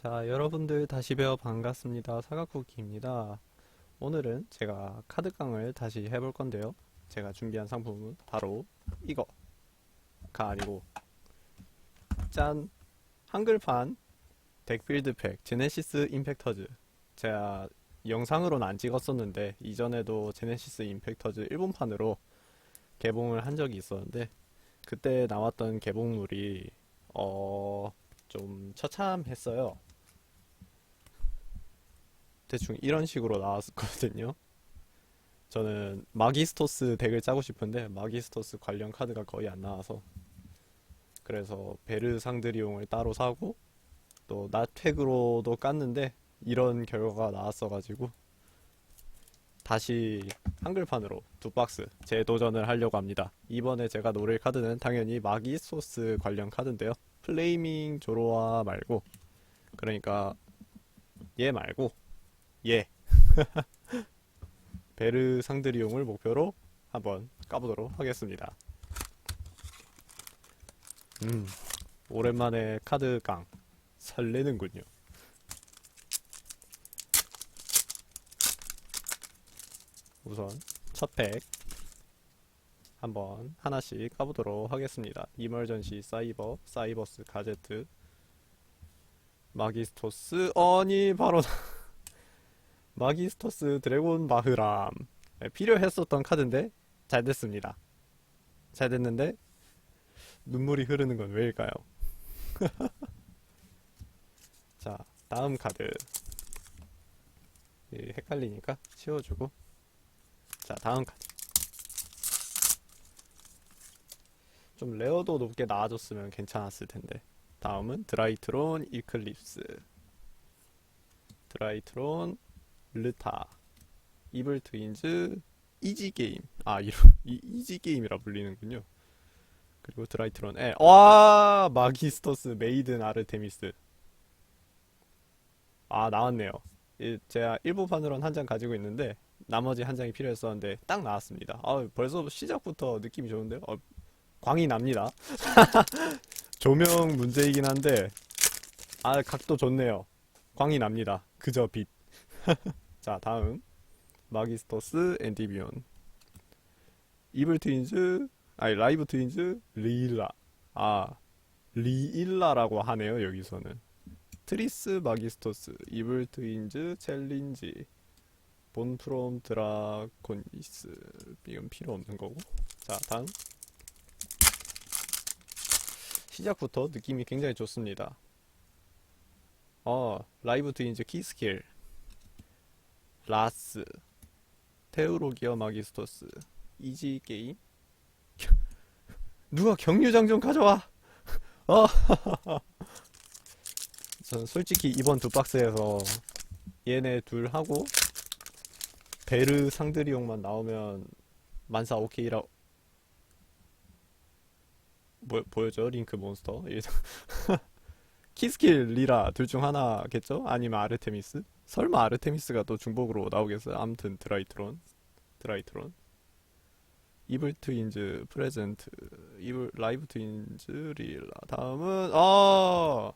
자, 여러분들 다시 뵈어 반갑습니다. 사과쿠키입니다. 오늘은 제가 카드깡을 다시 해볼 건데요. 제가 준비한 상품은 바로 이거 가 아니고 짠! 한글판 덱빌드 팩 제네시스 임팩터즈 제가 영상으로는 안 찍었었는데 이전에도 제네시스 임팩터즈 일본판으로 개봉을 한 적이 있었는데 그때 나왔던 개봉물이 어... 좀 처참했어요. 대충 이런 식으로 나왔거든요. 저는 마기스토스 덱을 짜고 싶은데 마기스토스 관련 카드가 거의 안 나와서 그래서 베르 상드리용을 따로 사고 또 나택으로도 깠는데 이런 결과가 나왔어가지고 다시 한글판으로 두 박스 재도전을 하려고 합니다. 이번에 제가 노릴 카드는 당연히 마기스토스 관련 카드인데요. 플레이밍 조로아 말고 그러니까 얘 말고 얘 베르 상드리용을 목표로 한번 까보도록 하겠습니다. 음 오랜만에 카드 깡 설레는군요. 우선 첫 팩 한번 하나씩 까보도록 하겠습니다. 이멀전시 사이버, 사이버스 가제트, 마기스토스, 아니 바로 마기스토스 드래곤 바흐람. 네, 필요했었던 카드인데 잘 됐습니다. 잘 됐는데 눈물이 흐르는 건 왜일까요? 자, 다음 카드. 이 헷갈리니까 치워주고. 자, 다음 카드. 좀 레어도 높게 나와줬으면 괜찮았을 텐데. 다음은 드라이트론 이클립스. 드라이트론 르타 이블 트윈즈 이지 게임 아 이런 이 이지 게임이라 불리는군요. 그리고 드라이트론 에. 와 마기스토스 메이든 아르테미스 아 나왔네요. 이, 제가 일부판으로는 한 장 가지고 있는데 나머지 한 장이 필요했었는데 딱 나왔습니다. 아 벌써 시작부터 느낌이 좋은데요? 어, 광이 납니다. 조명 문제이긴 한데 아 각도 좋네요. 광이 납니다. 그저 빛. 자, 다음. 마기스토스 엔디비온. 이블 트윈즈, 아니, 라이브 트윈즈, 리일라. 아, 리일라라고 하네요, 여기서는. 트리스 마기스토스, 이블 트윈즈, 챌린지, 본 프롬 드라코니스. 이건 필요 없는 거고. 자, 다음. 시작부터 느낌이 굉장히 좋습니다. 어, 라이브 트윈즈 키스킬. 라스 테우로기어 마기스토스 이지 게임? 누가 경유장 좀 가져와! 어! 전 솔직히 이번 두 박스에서 얘네 둘 하고 베르 상드리용만 나오면 만사 오케이라 뭐 보여줘? 링크 몬스터? 키스킬 리라 둘 중 하나겠죠? 아니면 아르테미스? 설마 아르테미스가 또 중복으로 나오겠어요? 아무튼 드라이트론 드라이트론 이블 트윈즈 프레젠트 이블 라이브 트윈즈 릴라 다음은 아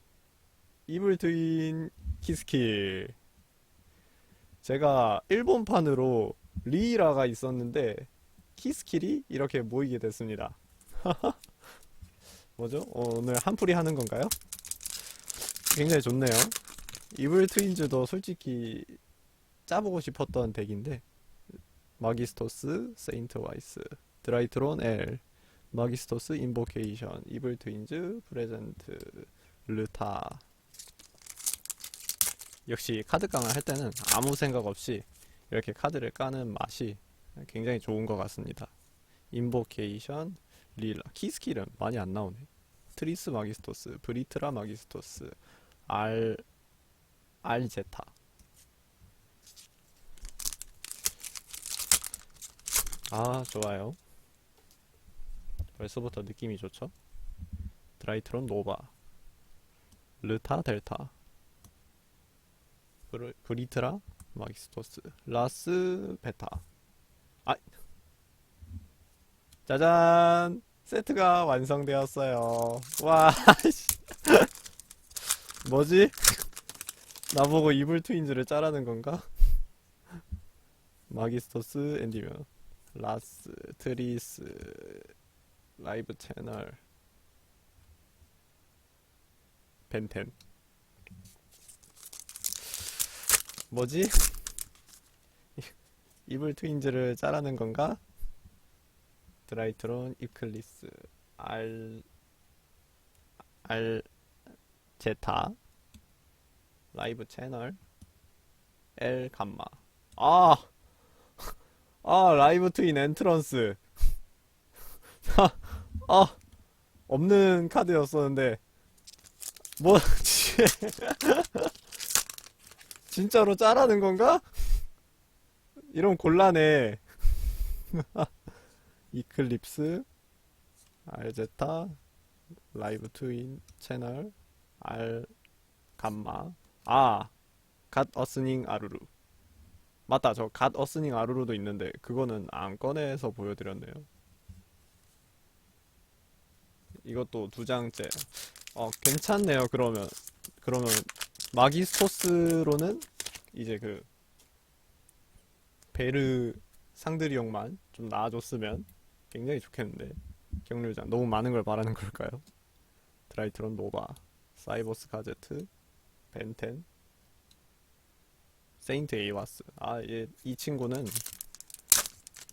이블 트윈 키스킬 제가 일본판으로 리라가 있었는데 키스킬이 이렇게 모이게 됐습니다 뭐죠? 오늘 한풀이 하는 건가요? 굉장히 좋네요 이블 트윈즈도 솔직히 짜보고 싶었던 덱인데 마기스토스, 세인트 와이스, 드라이트론 L, 마기스토스 인보케이션, 이블 트윈즈, 프레젠트, 르타 역시 카드깡을 할 때는 아무 생각 없이 이렇게 카드를 까는 맛이 굉장히 좋은 것 같습니다. 인보케이션, 릴라, 키스킬은 많이 안 나오네. 트리스 마기스토스, 브리트라 마기스토스, 알 알제타. 아, 좋아요. 벌써부터 느낌이 좋죠? 드라이트론 노바. 르타 델타. 브르, 브리트라 마기스토스. 라스 베타. 아! 짜잔! 세트가 완성되었어요. 와, 씨. 뭐지? 나보고 이블 트윈즈를 짜라는 건가? 마기스토스 엔디며 라스 트리스 라이브 채널 벤텐 뭐지? 이블 트윈즈를 짜라는 건가? 드라이트론 이클리스 알 알 제타 라이브 채널. 엘 감마. 아! 아 라이브 트윈 엔트런스. 아, 아 없는 카드였었는데. 뭐지 진짜로 짜라는 건가? 이런 곤란해. 이클립스 알제타 라이브 트윈 채널 알 감마 아, 갓 어스닝 아루루. 맞다, 저 갓 어스닝 아루루도 있는데 그거는 안 꺼내서 보여드렸네요. 이것도 두 장째. 어, 괜찮네요. 그러면 그러면 마기 스토스로는 이제 그 베르 상들이용만 좀 나아줬으면 굉장히 좋겠는데 경률장 너무 많은 걸 바라는 걸까요? 드라이트론 노바, 사이버스 가제트, 벤텐, 세인트 에이와스. 아, 얘, 이 친구는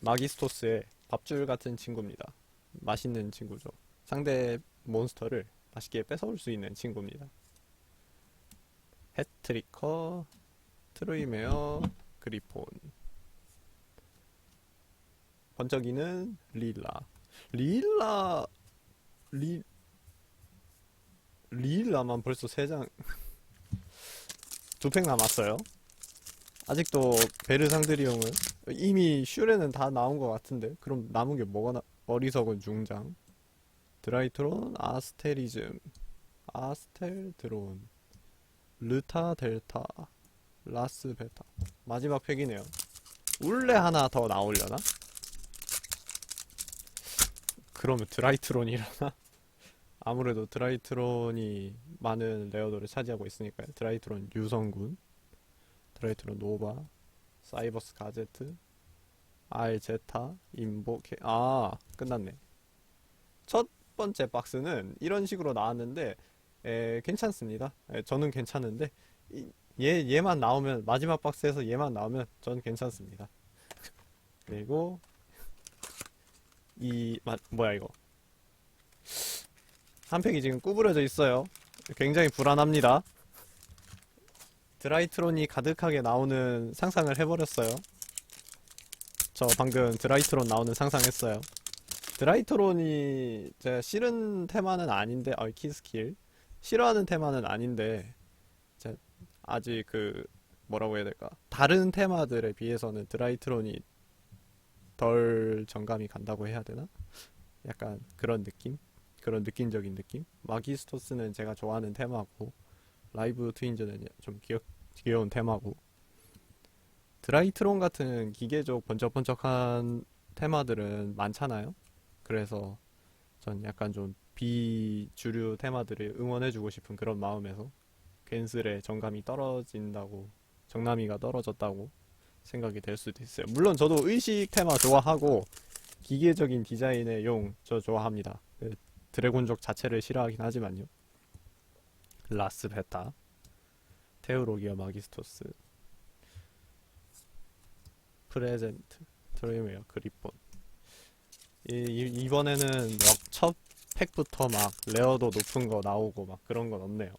마기스토스의 밥줄 같은 친구입니다. 맛있는 친구죠. 상대 몬스터를 맛있게 뺏어올 수 있는 친구입니다. 해트리커, 트로이메어, 그리폰. 번쩍이는 릴라. 릴라, 리, 릴라만 벌써 3장, 두 팩 남았어요. 아직도 베르상드리용은 이미 슈레는 다 나온 것 같은데. 그럼 남은 게 뭐가 나... 어리석은 중장? 드라이트론 아스테리즘. 아스텔 드론. 르타 델타. 라스 베타. 마지막 팩이네요. 울레 하나 더 나오려나? 그러면 드라이트론이려나? 아무래도 드라이트론이 많은 레어도를 차지하고 있으니까요. 드라이트론 유성군, 드라이트론 노바, 사이버스 가제트, 알제타, 인보케, 아, 끝났네. 첫 번째 박스는 이런 식으로 나왔는데, 에, 괜찮습니다. 에, 저는 괜찮은데, 이- 얘, 얘만 나오면, 마지막 박스에서 얘만 나오면 전 괜찮습니다. 그리고, 이, 마, 뭐야, 이거. 한 팩이 지금 구부려져 있어요. 굉장히 불안합니다. 드라이트론이 가득하게 나오는 상상을 해버렸어요. 저 방금 드라이트론 나오는 상상했어요. 드라이트론이 제가 싫은 테마는 아닌데, 아, 키스킬. 싫어하는 테마는 아닌데, 제 아직 그, 뭐라고 해야 될까. 다른 테마들에 비해서는 드라이트론이 덜 정감이 간다고 해야 되나? 약간 그런 느낌? 그런 느낌적인 느낌? 마기스토스는 제가 좋아하는 테마고 라이브 트윈즈는 좀 귀여, 귀여운 테마고 드라이트론 같은 기계적 번쩍번쩍한 테마들은 많잖아요. 그래서 전 약간 좀 비주류 테마들을 응원해주고 싶은 그런 마음에서 괜스레 정감이 떨어진다고 정남이가 떨어졌다고 생각이 될 수도 있어요. 물론 저도 의식 테마 좋아하고 기계적인 디자인의 용 저 좋아합니다. 그 드래곤족 자체를 싫어하긴 하지만요. 라스 베타, 테우로기어 마기스토스, 프레젠트, 드레이메어 그리폰. 이, 이- 이번에는 막첫 팩부터 막 레어도 높은 거 나오고 막 그런 건 없네요.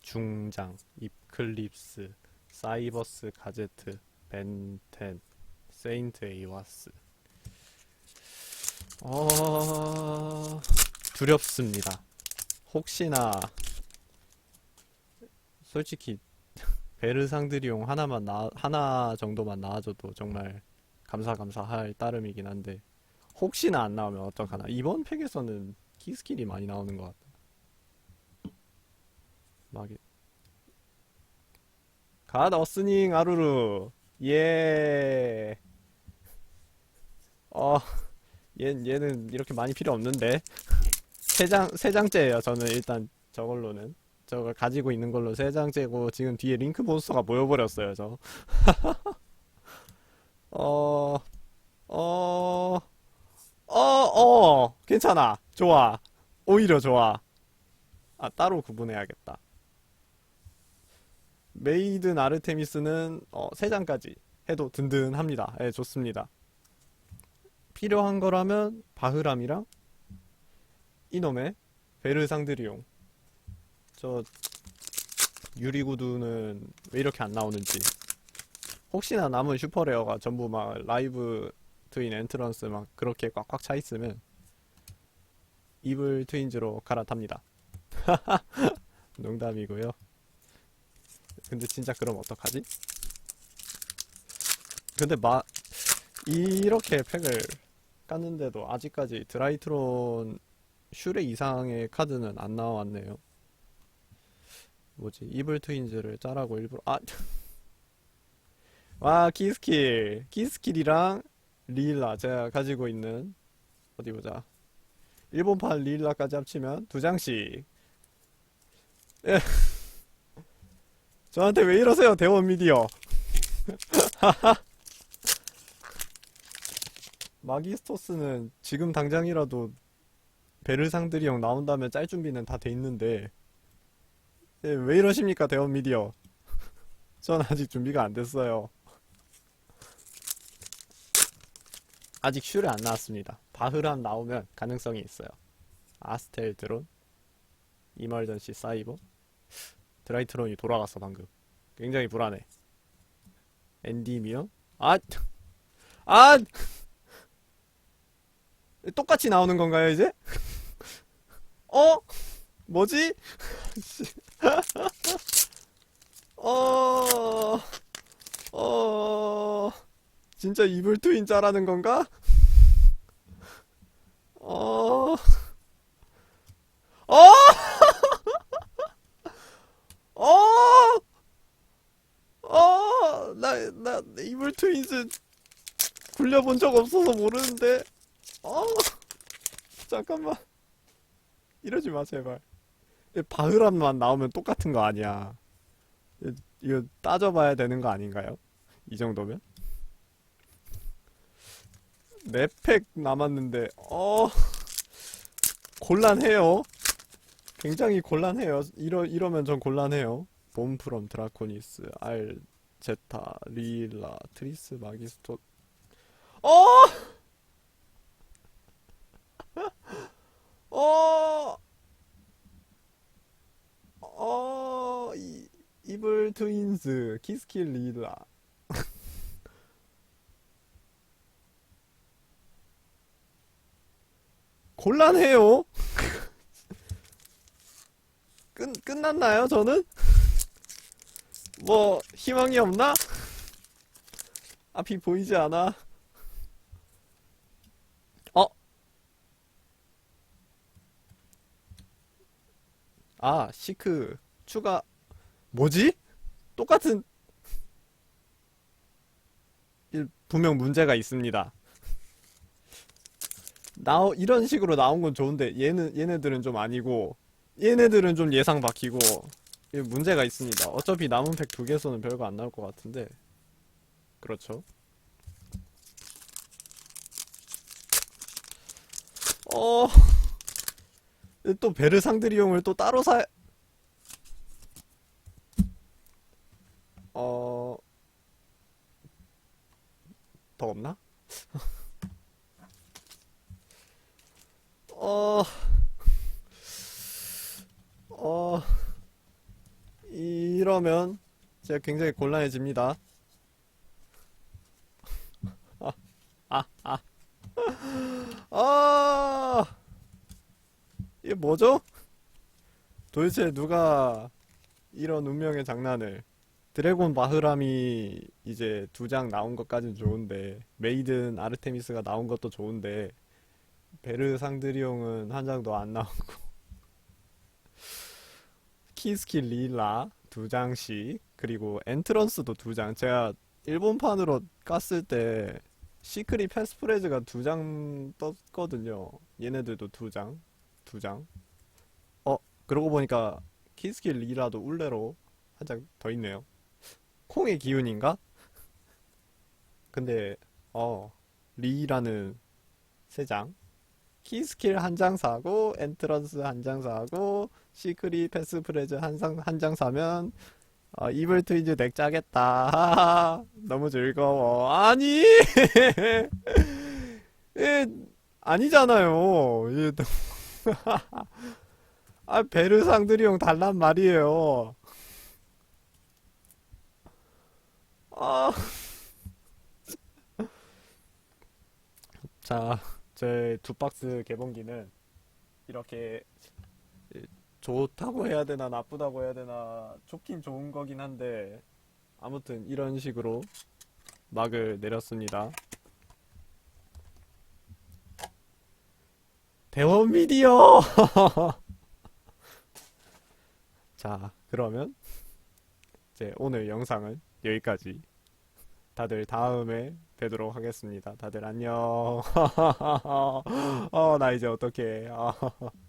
중장, 입클립스, 사이버스 가제트, 벤텐, 세인트 에이와스. 어... 두렵습니다. 혹시나 솔직히 베르상드리용 하나만 나 하나 정도만 나와줘도 정말 감사 감사할 따름이긴 한데 혹시나 안 나오면 어떡하나 이번 팩에서는 키스킬이 많이 나오는 것 같다. 막이 갓 어스닝 아루루 예. 어. 얘, 얘는 이렇게 많이 필요 없는데. 세 장, 세 장째예요. 저는 일단 저걸로는. 저걸 가지고 있는 걸로 세 장째고 지금 뒤에 링크 몬스터가 모여버렸어요 저. 어, 어, 어, 어, 괜찮아. 좋아. 오히려 좋아. 아, 따로 구분해야겠다. 메이든 아르테미스는 어, 세 장까지 해도 든든합니다. 예, 좋습니다. 필요한 거라면 바흐람이랑 이놈의 베르상드리용. 저 유리구두는 왜 이렇게 안 나오는지. 혹시나 남은 슈퍼레어가 전부 막 라이브 트윈 엔트런스 막 그렇게 꽉꽉 차 있으면 이블 트윈즈로 갈아탑니다. 농담이고요. 근데 진짜 그럼 어떡하지? 근데 마 이렇게 팩을 깠는데도 아직까지 드라이트론 슈레 이상의 카드는 안 나왔네요. 뭐지? 이블 트윈즈를 짜라고 일부러 아 와, 키스킬. 키스킬이랑 리일라. 제가 가지고 있는, 어디 보자. 일본판 리일라까지 합치면 두 장씩. 예. 저한테 왜 이러세요, 대원 미디어. 마기스토스는 지금 당장이라도 베르상들이 형 나온다면 짤 준비는 다 돼 있는데, 예, 왜 이러십니까, 대원 미디어. 전 아직 준비가 안 됐어요. 아직 슈레 안 나왔습니다. 바흐람 나오면 가능성이 있어요. 아스텔 드론, 이멀전시 사이버, 드라이트론이 돌아갔어 방금. 굉장히 불안해. 엔디미어, 아, 아, 똑같이 나오는 건가요 이제? 어? 뭐지? 어, 어. 진짜 이블 트윈 짜라는 건가? 어, 어, 어, 어, 나, 나, 이블 트윈스 굴려본 적 없어서 모르는데, 어, 잠깐만. 이러지 마, 제발. 바흐람만 나오면 똑같은 거 아니야. 이거 따져봐야 되는 거 아닌가요? 이 정도면? 네 팩 남았는데 어 곤란해요. 굉장히 곤란해요. 이러 이러면 전 곤란해요. 봄프롬 드라코니스 알 제타 리일라 트리스 마기스토 어! 어! 어! 이, 이블 트윈스 키스킬 리일라 곤란해요. 끝, 끝났나요, 저는? 뭐, 희망이 없나? 앞이 보이지 않아. 아, 시크, 추가, 뭐지? 똑같은, 일- 분명 문제가 있습니다. 나 이런 식으로 나온 건 좋은데 얘는 얘네들은 좀 아니고 얘네들은 좀 예상 박히고 문제가 있습니다. 어차피 남은 팩 두 개에서는 별거 안 나올 것 같은데 그렇죠. 어, 또 베르상드리용을 또 따로 사, 어, 더 없나? 어, 어, 이러면 제가 굉장히 곤란해집니다. 아, 아, 아. 아, 이게 뭐죠? 도대체 누가 이런 운명의 장난을. 드래곤 바흐람이 이제 두 장 나온 것까진 좋은데, 메이든 아르테미스가 나온 것도 좋은데, 베르 상드리용은 한 장도 안 나오고 키스킬 리라 두 장씩 그리고 엔트런스도 두 장. 제가 일본판으로 깠을 때 시크릿 패스프레즈가 두 장 떴거든요. 얘네들도 두 장, 두 장. 어, 그러고 보니까 키스킬 리라도 울레로 한 장 더 있네요. 콩의 기운인가? 근데 어 리라는 세 장. 키스킬 한 장 사고 엔트런스 한 장 사고 시크릿 패스 프레즈 한장 장 사면 어, 이블 트윈즈 넥 짜겠다. 너무 즐거워. 아니! 예, 아니잖아요. 예, 너- 아, 베르상드리용 달란 말이에요. 아. 자, 제 두 박스 개봉기는 이렇게 좋다고 해야 되나 나쁘다고 해야 되나 좋긴 좋은 거긴 한데 아무튼 이런 식으로 막을 내렸습니다. 대원 미디어! 자, 그러면 이제 오늘 영상은 여기까지. 다들 다음에 뵙도록 하겠습니다. 다들 안녕. 어, 나 이제 어떡해. 아.